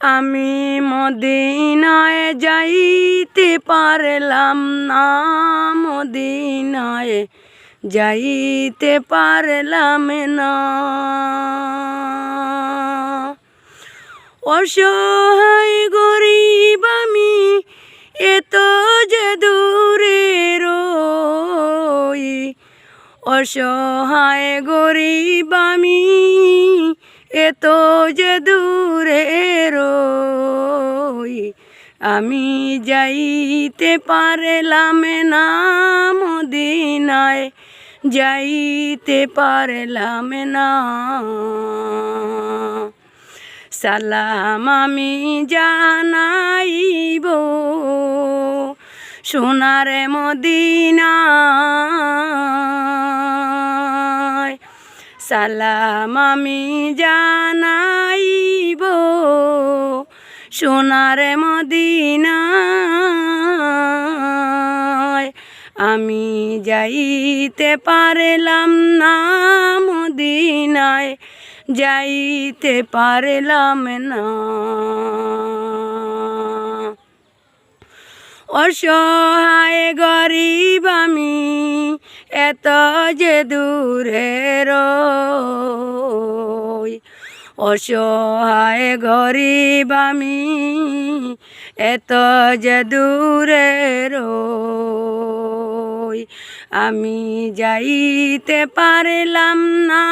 আমি মদিনায় যাইতে পারলাম না, মদিনায় যাইতে পারলাম না। অসহায় গরিব আমি এত যে দূরে রই। অসহায় গরিব আমি এত যে দূরে রই আমি যাইতে পারলাম না মদিনায়, যাইতে পারলাম না। সালাম আমি জানাইব সোনারে মদিনায় সালাম আমি জানাইব সোনারে মদিনায়। আমি যাইতে পারলাম না মদিনায়, যাইতে পারলাম না। অসহায় গরিব আমি এত যে দূরে অসহায় গরিব আমি, এত যে দূরে রই আমি যাইতে পারলাম না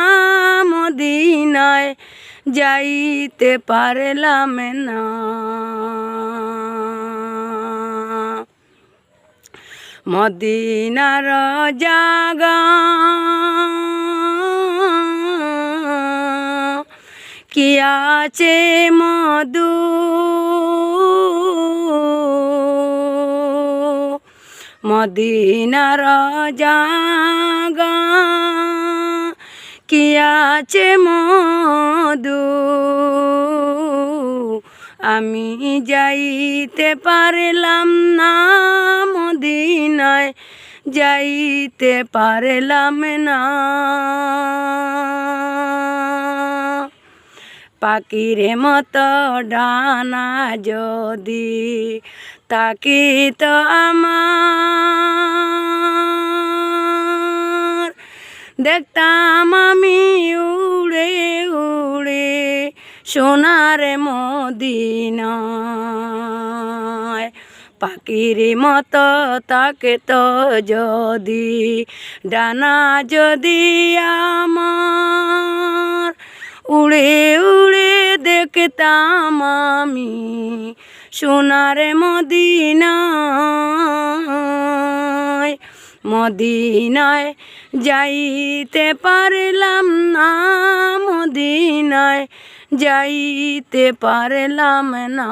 মদিনায়, যাইতে পারলাম না। মদিনার জাগা। কি আছে মধু? মদিনার জাগা। কি আছে মধু? আমি যাইতে পারলাম না মদিনায়, যাইতে পারলাম না। পাখির মতো ডানা যদি তাকি তো আমার, দেখতাম আমি উড়ে উড়ে সোনার মদিনায় পাখির মতো তাকে তো যদি ডানা যদি আমার, উড়ে উড়ে দেখতাম আমি সোনার মদিনায়। মদিনায় যাইতে পারলাম না, মদিনায় যাইতে পারলাম না।